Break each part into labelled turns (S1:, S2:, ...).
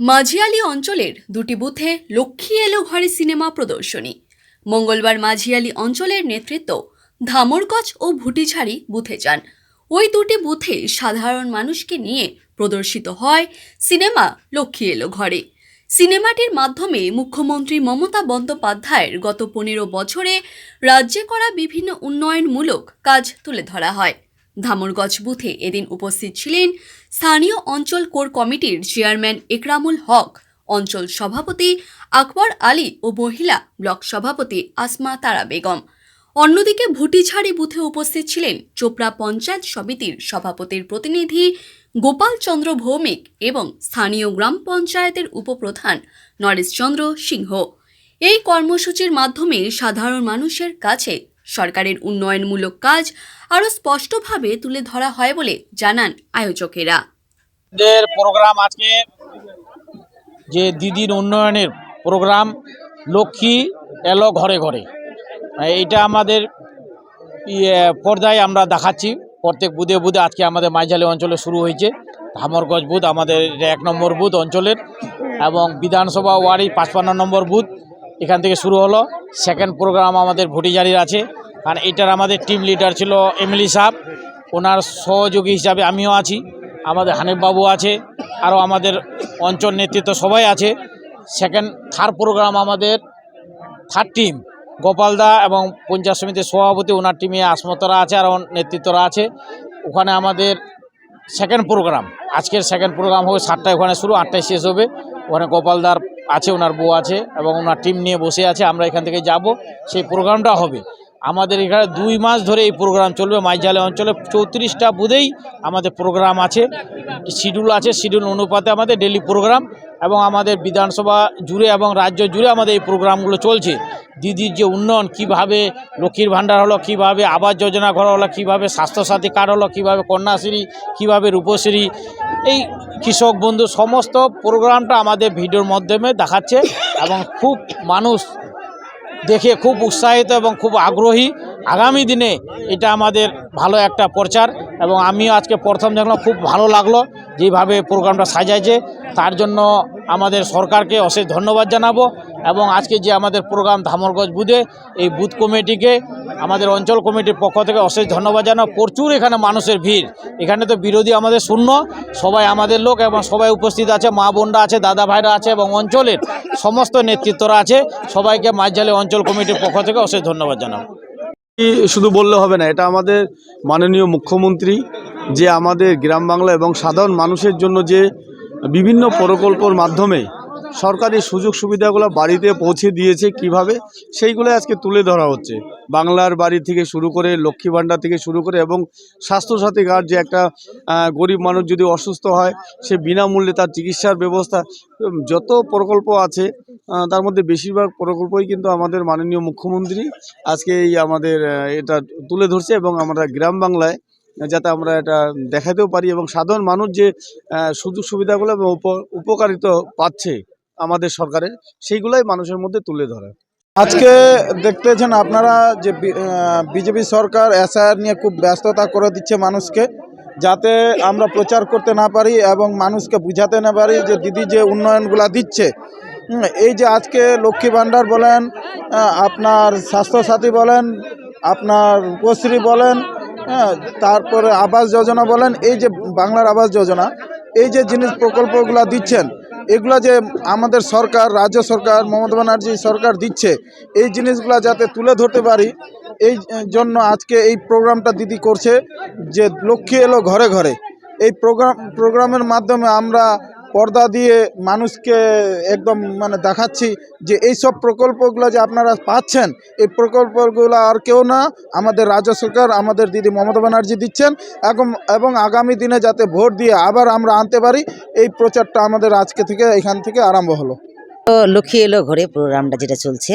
S1: মাঝিয়ালি অঞ্চলের দুটি বুথে লক্ষ্মী এলো ঘরে সিনেমা প্রদর্শনী। মঙ্গলবার মাঝিয়ালি অঞ্চলের নেতৃত্ব ধামরগঞ্জ ও ভুটিঝাড়ি বুথে যান। ওই দুটি বুথে সাধারণ মানুষকে নিয়ে প্রদর্শিত হয় সিনেমা লক্ষ্মী এলো ঘরে। সিনেমাটির মাধ্যমে মুখ্যমন্ত্রী মমতা বন্দ্যোপাধ্যায়ের গত পনেরো বছরে রাজ্যে করা বিভিন্ন উন্নয়নমূলক কাজ তুলে ধরা হয়। ধামরগঞ্জ বুথে এদিন উপস্থিত ছিলেন স্থানীয় অঞ্চল কোর কমিটির চেয়ারম্যান একরামুল হক, অঞ্চল সভাপতি আকবর আলী ও মহিলা ব্লক সভাপতি আসমা তারা বেগম। অন্যদিকে ভুটিঝাড়ি বুথে উপস্থিত ছিলেন চোপড়া পঞ্চায়েত সমিতির সভাপতির প্রতিনিধি গোপাল চন্দ্র ভৌমিক এবং স্থানীয় গ্রাম পঞ্চায়েতের উপপ্রধান নরেশচন্দ্র সিংহ। এই কর্মসূচির মাধ্যমে সাধারণ মানুষের কাছে সরকারের উন্নয়নমূলক কাজ আরও স্পষ্টভাবে তুলে ধরা হয় বলে জানান আয়োজকেরা।
S2: প্রোগ্রাম আজকে যে দিদির উন্নয়নের প্রোগ্রাম লক্ষ্মী এলো ঘরে ঘরে। এটা আমাদের ইয়ে পর্দায় আমরা দেখাচ্ছি। প্রত্যেক বুধে বুধে আজকে আমাদের মাইঝালি অঞ্চলে শুরু হয়েছে। ধামরগঞ্জ বুথ আমাদের এক নম্বর বুথ অঞ্চলের এবং বিধানসভা ওয়ার্ডই পাঁচপান্ন নম্বর বুথ এখান থেকে শুরু হলো। সেকেন্ড প্রোগ্রাম আমাদের ভুটিজারির আছে। আর এটার আমাদের টিম লিডার ছিল এমএলএ সাহেব ওনার সহযোগী হিসাবে আমিও আছি। আমাদের হানিফবাবু আছে। আরও আমাদের অঞ্চল নেতৃত্ব সবাই আছে। সেকেন্ড থার্ড প্রোগ্রাম আমাদের থার্ড টিম গোপালদা এবং পঞ্চায়েত সমিতির সভাপতি, ওনার টিমে আসমতরা আছে আর নেতৃত্বরা আছে। ওখানে আমাদের সেকেন্ড প্রোগ্রাম আজকের সেকেন্ড প্রোগ্রাম হবে সাতটায়, ওখানে শুরু, আটটায় শেষ হবে। ওখানে গোপালদার আছে, ওনার বউ আছে এবং ওনার টিম নিয়ে বসে আছে, আমরা এখান থেকে যাব, সেই প্রোগ্রামটা হবে। আমাদের এখানে দুই মাস ধরে এই প্রোগ্রাম চলবে। মাইজালে অঞ্চলে চৌত্রিশটা বুধেই আমাদের প্রোগ্রাম আছে। শিডিউল আছে শিডিউল অনুপাতে আমাদের ডেলি প্রোগ্রাম এবং আমাদের বিধানসভা জুড়ে এবং রাজ্য জুড়ে আমাদের এই প্রোগ্রামগুলো চলছে। দিদির যে উন্নয়ন, কীভাবে লক্ষ্মীর ভাণ্ডার হলো, কীভাবে আবাস যোজনা ঘর হলো, কীভাবে স্বাস্থ্যসাথী কার্ড হলো, কীভাবে কন্যাশ্রী, কীভাবে রূপশ্রী, এই কৃষক বন্ধু সমস্ত প্রোগ্রামটা আমাদের ভিডিওর মাধ্যমে দেখাচ্ছে এবং খুব মানুষ দেখে খুব উৎসাহিত এবং খুব আগ্রহী। আগামী দিনে এটা আমাদের ভালো একটা প্রচার এবং আমিও আজকে প্রথম দেখলাম, খুব ভালো লাগল যেভাবে প্রোগ্রামটা সাজাইছে। তার জন্য আমাদের সরকারকে অশেষ ধন্যবাদ জানাব। এবং আজকে যে আমাদের প্রোগ্রাম ধামরগঞ্জ বুথে এই বুথ কমিটিকে, আমাদের অঞ্চল কমিটির পক্ষ থেকে অশেষ ধন্যবাদ জানাব প্রচুর এখানে মানুষের ভিড়। এখানে তো বিরোধী আমাদের শূন্য। সবাই আমাদের লোক এবং সবাই উপস্থিত আছে। মা বোনরা আছে, দাদা ভাইরা আছে এবং অঞ্চলের সমস্ত নেতৃত্বরা আছে। সবাইকে মাঝজালে অঞ্চল কমিটির পক্ষ থেকে অশেষ ধন্যবাদ
S3: জানাও। শুধু বললে হবে না, এটা আমাদের মাননীয় মুখ্যমন্ত্রী, যে আমাদের গ্রাম বাংলা এবং সাধারণ মানুষের জন্য যে বিভিন্ন প্রকল্পর মাধ্যমে সরকারি সুযোগ সুবিধাগুলো বাড়িতে পৌঁছে দিয়েছে কীভাবে, সেইগুলো আজকে তুলে ধরা হচ্ছে। বাংলার বাড়ি থেকে শুরু করে লক্ষ্মী ভাণ্ডার থেকে শুরু করে এবং স্বাস্থ্যসাথী কার্ড যে একটা গরিব মানুষ যদি অসুস্থ হয়, সে বিনামূল্যে তার চিকিৎসার ব্যবস্থা যত প্রকল্প আছে তার মধ্যে বেশিরভাগ প্রকল্পই কিন্তু আমাদের মাননীয় মুখ্যমন্ত্রী আজকে এই আমাদের এটা তুলে ধরছে এবং আমরা গ্রাম বাংলায় যাতে আমরা এটা দেখাতেও পারি এবং সাধারণ মানুষ যে সুযোগ সুবিধাগুলো উপকারিত পাচ্ছে আমাদের সরকারের, সেইগুলাই মানুষের মধ্যে তুলে ধরা।
S4: আজকে দেখতেছেন আপনারা যে বিজেপি সরকার এসআইআর নিয়ে খুব ব্যস্ততা করে দিচ্ছে মানুষকে, যাতে আমরা প্রচার করতে না পারি এবং মানুষকে বুঝাতে না পারি যে দিদি যে উন্নয়নগুলা দিচ্ছে। এই যে আজকে লক্ষ্মী ভাণ্ডার বলেন আপনার স্বাস্থ্যসাথী বলেন, আপনার রূপশ্রী বলেন হ্যাঁ তারপরে আবাস যোজনা বলেন, এই যে বাংলার আবাস যোজনা, এই যে জিনিস প্রকল্পগুলো দিচ্ছেন এগুলো যে আমাদের সরকার, রাজ্য সরকার, মমতা ব্যানার্জি সরকার দিচ্ছে, এই জিনিসগুলা যাতে তুলে ধরতে পারি, এই জন্য আজকে এই প্রোগ্রামটা দিদি করছে যে লক্ষ্মী এলো ঘরে ঘরে। এই প্রোগ্রাম, প্রোগ্রামের মাধ্যমে আমরা পর্দা দিয়ে মানুষকে একদম মানে দেখাচ্ছি যে এই সব প্রকল্পগুলো যে আপনারা পাচ্ছেন, এই প্রকল্পগুলো আর কেউ না, আমাদের রাজ্য সরকার, আমাদের দিদি মমতা ব্যানার্জি দিচ্ছেন। এবং এবং আগামী দিনে যাতে ভোট দিয়ে আবার আমরা আনতে পারি, এই প্রচারটা আমাদের আজকে থেকে এখান থেকে আরম্ভ হলো।
S5: তো লক্ষ্মী এলো ঘরে, প্রোগ্রামটা যেটা চলছে।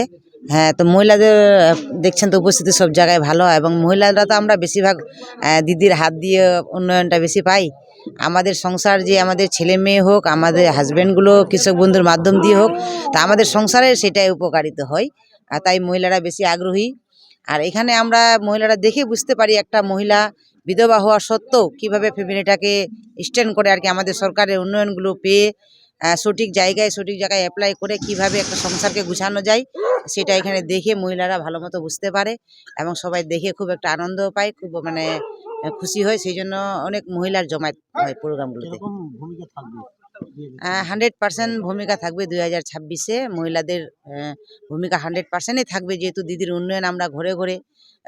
S5: হ্যাঁ তো মহিলাদের, দেখছেন তো উপস্থিতি সব জায়গায় ভালো, এবং মহিলারা তো আমরা বেশিরভাগ দিদির হাত দিয়ে উন্নয়নটা বেশি পাই। আমাদের সংসার যে আমাদের ছেলে মেয়ে হোক, আমাদের হাজব্যান্ডগুলো কৃষক বন্ধুর মাধ্যম দিয়ে হোক, তা আমাদের সংসারে সেটাই উপকারিত হয়। আর তাই মহিলারা বেশি আগ্রহী। আর এখানে আমরা মহিলারা দেখে বুঝতে পারি একটা মহিলা বিধবা হওয়া সত্ত্বেও কীভাবে ফ্যামিলিটাকে স্ট্যান্ড করে আর কি আমাদের সরকারের উন্নয়নগুলো পেয়ে সঠিক জায়গায় সঠিক জায়গায় অ্যাপ্লাই করে কীভাবে একটা সংসারকে গুছানো যায়, সেটা এখানে দেখে মহিলারা ভালো মতো বুঝতে পারে এবং সবাই দেখে খুব একটা আনন্দ পায়, খুব মানে খুশি হয় সেই জন্য অনেক মহিলার জমায়েত হয় প্রোগ্রামগুলোতে। হান্ড্রেড পার্সেন্ট ভূমিকা থাকবে দুই হাজার ছাব্বিশে। মহিলাদের ভূমিকা হান্ড্রেড পার্সেন্টই থাকবে যেহেতু দিদির উন্নয়ন আমরা ঘরে ঘরে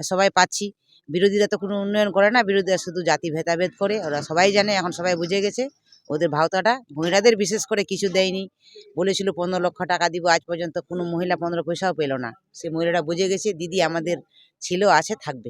S5: সবাই পাচ্ছি। বিরোধীরা তো কোনো উন্নয়ন করে না বিরোধীরা শুধু জাতি ভেদাভেদ করে ওরা সবাই জানে এখন সবাই বুঝে গেছে ওদের ভাওতাটা। মহিলাদের বিশেষ করে কিছু দেয়নি। বলেছিল পনেরো লক্ষ টাকা দিব আজ পর্যন্ত কোনো মহিলা পনেরো পয়সাও পেল না। সে মহিলারা বুঝে গেছে দিদি আমাদের ছিল আছে থাকবে।